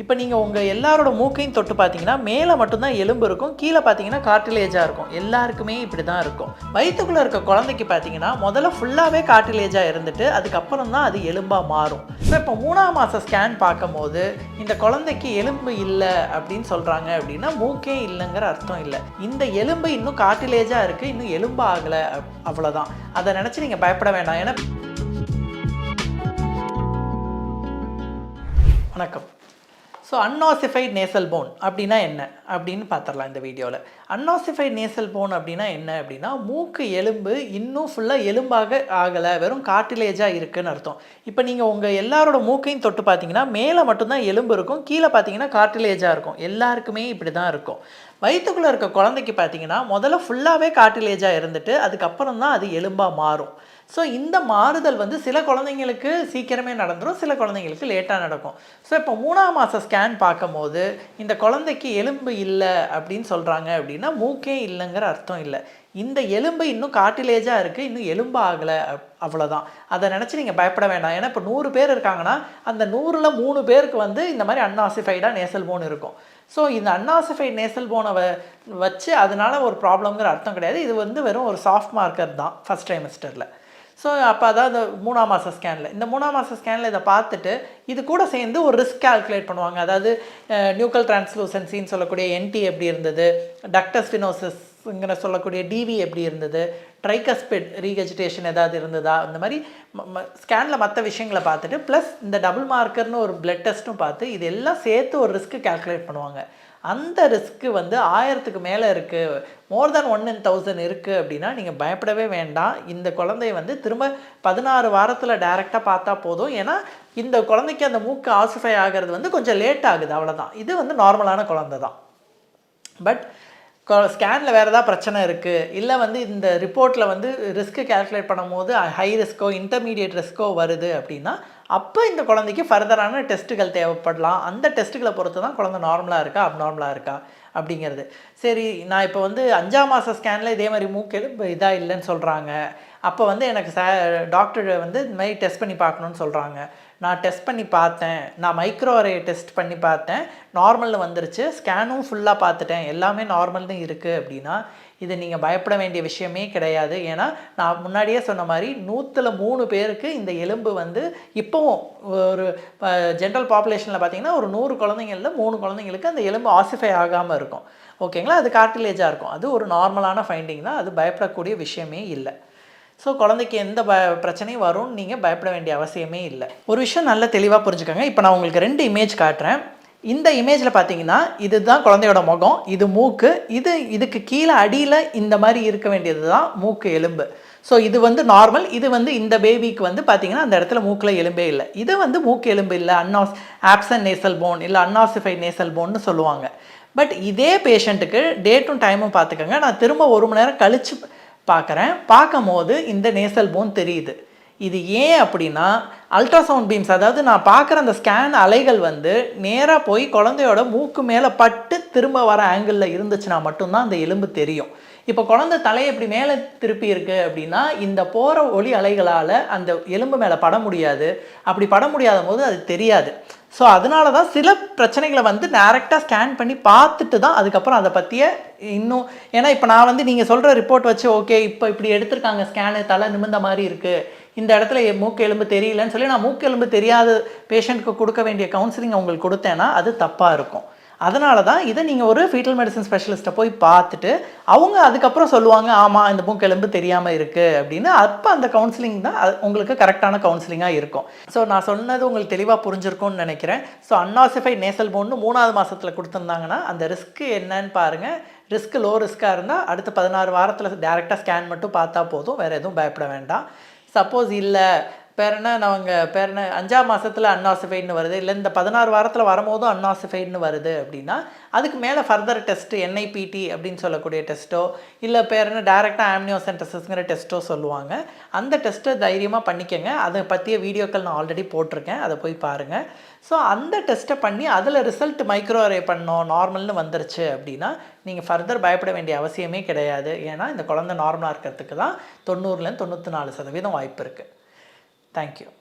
இப்போ நீங்கள் உங்கள் எல்லாரோட மூக்கையும் தொட்டு பார்த்தீங்கன்னா மேலே மட்டும்தான் எலும்பு இருக்கும் கீழே பார்த்தீங்கன்னா கார்டிலேஜாக இருக்கும். எல்லாருக்குமே இப்படி தான் இருக்கும். வயிற்றுக்குள்ளே இருக்க குழந்தைக்கு பார்த்தீங்கன்னா முதல்ல ஃபுல்லாகவே கார்டிலேஜாக இருந்துட்டு அதுக்கப்புறம் தான் அது எலும்பாக மாறும். ஸோ இப்போ மூணாம் மாதம் ஸ்கேன் பார்க்கும்போது இந்த குழந்தைக்கு எலும்பு இல்லை அப்படின்னு சொல்கிறாங்க அப்படின்னா மூக்கே இல்லைங்கிற அர்த்தம் இல்லை. இந்த எலும்பு இன்னும் கார்டிலேஜாக இருக்குது இன்னும் எலும்பு ஆகலை அவ்வளோதான் அதை நினச்சி நீங்கள் பயப்பட வேண்டாம். ஏன்னா வணக்கம். ஸோ அன்ஆசிஃபைட் நேசல் போன் அப்படின்னா என்ன? அப்படின்னு பார்த்துடலாம் இந்த வீடியோவில். அன்னாசிஃபைட் நேசல் போன் அப்படின்னா என்ன அப்படின்னா மூக்கு எலும்பு இன்னும் ஃபுல்லாக எலும்பாக ஆகலை வெறும் காட்டிலேஜாக இருக்குன்னு அர்த்தம். இப்போ நீங்கள் உங்கள் எல்லாரோட மூக்கையும் தொட்டு பார்த்தீங்கன்னா மேலே மட்டும்தான் எலும்பு இருக்கும் கீழே பார்த்தீங்கன்னா காட்டிலேஜாக இருக்கும். எல்லாருக்குமே இப்படி தான் இருக்கும். வயிற்றுக்குள்ளே இருக்க குழந்தைக்கு பார்த்தீங்கன்னா முதல்ல ஃபுல்லாகவே காட்டிலேஜாக இருந்துட்டு அதுக்கப்புறம் தான் அது எலும்பாக மாறும். ஸோ இந்த மாறுதல் வந்து சில குழந்தைங்களுக்கு சீக்கிரமே நடந்துடும் சில குழந்தைங்களுக்கு லேட்டாக நடக்கும். ஸோ இப்போ மூணாம் மாதம் ஸ்கேன் பார்க்கும்போது இந்த குழந்தைக்கு எலும்பு இல்லை அப்படின்னு சொல்கிறாங்க அப்படின்னா மூக்கே இல்லைங்கிற அர்த்தம் இல்லை. இந்த எலும்பு இன்னும் காட்டிலேஜாக இருக்குது இன்னும் எலும்பு ஆகலை அவ்வளோதான் அதை நினச்சி நீங்கள் பயப்பட வேண்டாம். ஏன்னா இப்போ நூறு பேர் இருக்காங்கன்னா அந்த நூறில் மூணு பேருக்கு வந்து இந்த மாதிரி அன்ஆசிஃபைடாக நேசல் போன் இருக்கும். ஸோ இந்த அன்ஆசிஃபைட் நேசல் போனை வ வச்சு அதனால ஒரு ப்ராப்ளம்ங்கிற அர்த்தம் கிடையாது. இது வந்து வெறும் ஒரு சாஃப்ட் மார்க்கர் தான் ஃபஸ்ட் ட்ரைமஸ்டரில். ஸோ அப்போ அதான் அந்த மூணாம் மாதம் ஸ்கேனில் இந்த மூணாம் மாதம் ஸ்கேனில் இதை பார்த்துட்டு இது கூட சேர்ந்து ஒரு ரிஸ்க் கால்குலேட் பண்ணுவாங்க. அதாவது நியூக்கல் டிரான்ஸ்லூசன்சின்னு சொல்லக்கூடிய என்டி எப்படி இருந்தது? டக்டஸ்டினோசஸ்ங்கிற சொல்லக்கூடிய டிவி எப்படி இருந்தது? ட்ரைகஸ்பிட் ரீகெஜிடேஷன் ஏதாவது இருந்ததா? இந்த மாதிரி ஸ்கேனில் மற்ற விஷயங்களை பார்த்துட்டு ப்ளஸ் இந்த டபுள் மார்க்கர்னு ஒரு பிளட் டெஸ்ட்டும் பார்த்து இது எல்லாம் சேர்த்து ஒரு ரிஸ்க்கு கால்குலேட் பண்ணுவாங்க. அந்த ரிஸ்க்கு வந்து ஆயிரத்துக்கு மேலே இருக்குது மோர் தென் ஒன் இன் தௌசண்ட் இருக்குது அப்படின்னா நீங்கள் பயப்படவே வேண்டாம். இந்த குழந்தைய வந்து திரும்ப பதினாறு வாரத்தில் டைரெக்டாக பார்த்தா போதும். ஏன்னா இந்த குழந்தைக்கு அந்த மூக்கு ஆசிஃபை ஆகிறது வந்து கொஞ்சம் லேட் ஆகுது. அவ்வளோதான் இது வந்து நார்மலான குழந்தை தான் பட் ஸ்கேனில் வேறு ஏதாவது பிரச்சனை இருக்குது இல்லை வந்து இந்த ரிப்போர்ட்டில் வந்து ரிஸ்க்கு கேல்குலேட் பண்ணும்போது ஹை ரிஸ்க்கோ இன்டர்மீடியட் ரிஸ்க்கோ வருது அப்படின்னா அப்போ இந்த குழந்தைக்கு ஃபர்தரான டெஸ்ட்டுகள் தேவைப்படலாம். அந்த டெஸ்ட்டுகளை பொறுத்து தான் குழந்தை நார்மலாக இருக்கா அப்நார்மலாக இருக்கா அப்படிங்கிறது. சரி நான் இப்போ வந்து அஞ்சாம் மாதம் ஸ்கேனில் இதே மாதிரி மூக்கு இதாக இல்லைன்னு சொல்கிறாங்க அப்போ வந்து எனக்கு ச டாக்டர் வந்து இந்த மாதிரி டெஸ்ட் பண்ணி பார்க்கணுன்னு சொல்கிறாங்க நான் டெஸ்ட் பண்ணி பார்த்தேன். நான் மைக்ரோ அரே டெஸ்ட் பண்ணி பார்த்தேன். நார்மலில் வந்துருச்சு. ஸ்கேனும் ஃபுல்லாக பார்த்துட்டேன். எல்லாமே நார்மல் தான் இருக்குது அப்படின்னா இது நீங்கள் பயப்பட வேண்டிய விஷயமே கிடையாது. ஏன்னா நான் முன்னாடியே சொன்ன மாதிரி நூற்றில் மூணு பேருக்கு இந்த எலும்பு வந்து இப்போவும் ஒரு ஜென்ரல் பாப்புலேஷனில் பார்த்தீங்கன்னா ஒரு நூறு குழந்தைங்களில் மூணு குழந்தைங்களுக்கு அந்த எலும்பு ஆசிஃபை ஆகாமல் இருக்கும். ஓகேங்களா அது கார்டிலேஜாக இருக்கும். அது ஒரு நார்மலான ஃபைண்டிங் தான். அது பயப்படக்கூடிய விஷயமே இல்லை. ஸோ குழந்தைக்கு எந்த ப பிரச்சனையும் வரும்னு நீங்கள் பயப்பட வேண்டிய அவசியமே இல்லை. ஒரு விஷயம் நல்ல தெளிவாக புரிஞ்சுக்கோங்க. இப்போ நான் உங்களுக்கு ரெண்டு இமேஜ் காட்டுறேன். இந்த இமேஜில் பார்த்தீங்கன்னா இதுதான் குழந்தையோட முகம் இது மூக்கு இது இதுக்கு கீழே அடியில் இந்த மாதிரி இருக்க வேண்டியது தான் மூக்கு எலும்பு. ஸோ இது வந்து நார்மல் இது வந்து இந்த பேபிக்கு வந்து பார்த்தீங்கன்னா அந்த இடத்துல மூக்கில் எலும்பே இல்லை. இது வந்து மூக்கு எலும்பு இல்லை அன்னாஸ் ஆப்சன் நேசல் போன் இல்லை அன்னாசிஃபைட் நேசல் போன்னு சொல்லுவாங்க. பட் இதே பேஷண்ட்டுக்கு டேட்டும் டைமும் பார்த்துக்கோங்க நான் திரும்ப ஒரு மணி நேரம் கழித்து பார்க்குறேன். பார்க்கும் போது இந்த நேசல் போன் தெரியுது. இது ஏன் அப்படின்னா அல்ட்ராசவுண்ட் பீம்ஸ் அதாவது நான் பார்க்குற அந்த ஸ்கேன் அலைகள் வந்து நேராக போய் குழந்தையோட மூக்கு மேலே பட்டு திரும்ப வர ஆங்கிளில் இருந்துச்சுன்னா மட்டும்தான் அந்த எலும்பு தெரியும். இப்போ குழந்தை தலையை இப்படி மேலே திருப்பி இருக்கு அப்படின்னா இந்த போகிற ஒளி அலைகளால் அந்த எலும்பு மேலே பட முடியாது. அப்படி பட முடியாத போது அது தெரியாது. ஸோ அதனால தான் சில பிரச்சனைகளை வந்து டேரெக்டாக ஸ்கேன் பண்ணி பார்த்துட்டு தான் அதுக்கப்புறம் அதை பற்றிய இன்னும் ஏன்னா இப்போ நான் வந்து நீங்கள் சொல்கிற ரிப்போர்ட் வச்சு ஓகே இப்போ இப்படி எடுத்திருக்காங்க ஸ்கேனு தலை நிமிந்த மாதிரி இருக்குது இந்த இடத்துல மூக்கு எலும்பு தெரியலன்னு சொல்லி நான் மூக்கு எலும்பு தெரியாத பேஷண்ட்க்கு கொடுக்க வேண்டிய கவுன்சிலிங் உங்களுக்கு கொடுத்தேன்னா அது தப்பாக இருக்கும். அதனால தான் இதை நீங்கள் ஒரு ஃபீட்டல் மெடிசன் ஸ்பெஷலிஸ்ட்டை போய் பார்த்துட்டு அவங்க அதுக்கப்புறம் சொல்லுவாங்க ஆமாம் இந்த பூக்கெலும்பு தெரியாமல் இருக்குது அப்படின்னு. அப்போ அந்த கவுன்சிலிங் தான் அது உங்களுக்கு கரெக்டான கவுன்சிலிங்காக இருக்கும். ஸோ நான் சொன்னது உங்களுக்கு தெளிவாக புரிஞ்சிருக்கும்னு நினைக்கிறேன். ஸோ அன்னாசிஃபை நேசல் போன்னு மூணாவது மாதத்தில் கொடுத்துருந்தாங்கன்னா அந்த ரிஸ்க்கு என்னன்னு பாருங்கள் ரிஸ்க் லோ ரிஸ்க்காக இருந்தால் அடுத்த பதினாறு வாரத்தில் டேரெக்டாக ஸ்கேன் மட்டும் பார்த்தா போதும். வேறு எதுவும் பயப்பட வேண்டாம். சப்போஸ் இல்லை பேர் என்ன நாங்க பேர் என்ன அஞ்சாம் மாதத்தில் அன்னாசிஃபைட்னு வருது. இல்லை இந்த பதினாறு வாரத்தில் வரும்போதும் அன்னாசிஃபைட்னு வருது அப்படின்னா அதுக்கு மேலே ஃபர்தர் டெஸ்ட்டு என்ஐபிடி அப்படின்னு சொல்லக்கூடிய டெஸ்ட்டோ இல்லை பேர் என்ன டேரெக்டாக ஆம்னியோசென்டசஸ்ங்கிற டெஸ்ட்டோ சொல்லுவாங்க. அந்த டெஸ்ட்டை தைரியமாக பண்ணிக்கோங்க. அதை பற்றிய வீடியோக்கள் நான் ஆல்ரெடி போட்டிருக்கேன். அதை போய் பாருங்கள் ஸோ அந்த டெஸ்ட்டை பண்ணி அதில் ரிசல்ட் மைக்ரோ அரே பண்ணோம் நார்மல்னு வந்துருச்சு அப்படின்னா நீங்கள் ஃபர்தர் பயப்பட வேண்டிய அவசியமே கிடையாது. ஏன்னா இந்த குழந்தை நார்மலாக இருக்கிறதுக்கு தான் தொண்ணூறுலேருந்து தொண்ணூற்றி நாலு சதவீதம் வாய்ப்பு இருக்குது Thank you.